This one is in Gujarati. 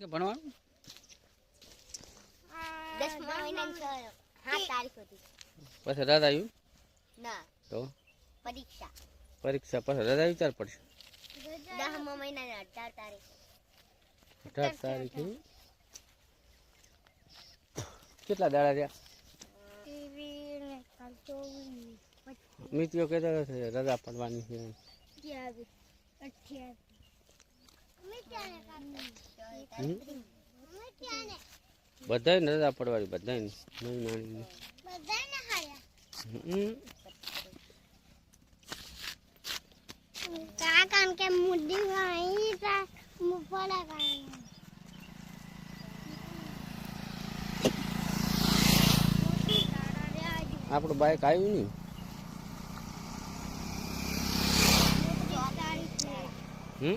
કે ભણવાનું? પછી આવ્યું ના. તો? પરીક્ષા. પરીક્ષા પછી રજા વિચાર પડશે. દસમા મહિનાની અઢાર તારીખ. અઢાર તારીખે? કેટલા દાડા રહ્યા મિત્રો કેટલા રજા પડવાની છે. હમ? બધાયને રજા પડવાની બધાયને નહીં નાની. કે મુફળા કાઈ આપણું બાઇક આવ્યું નહીં હમ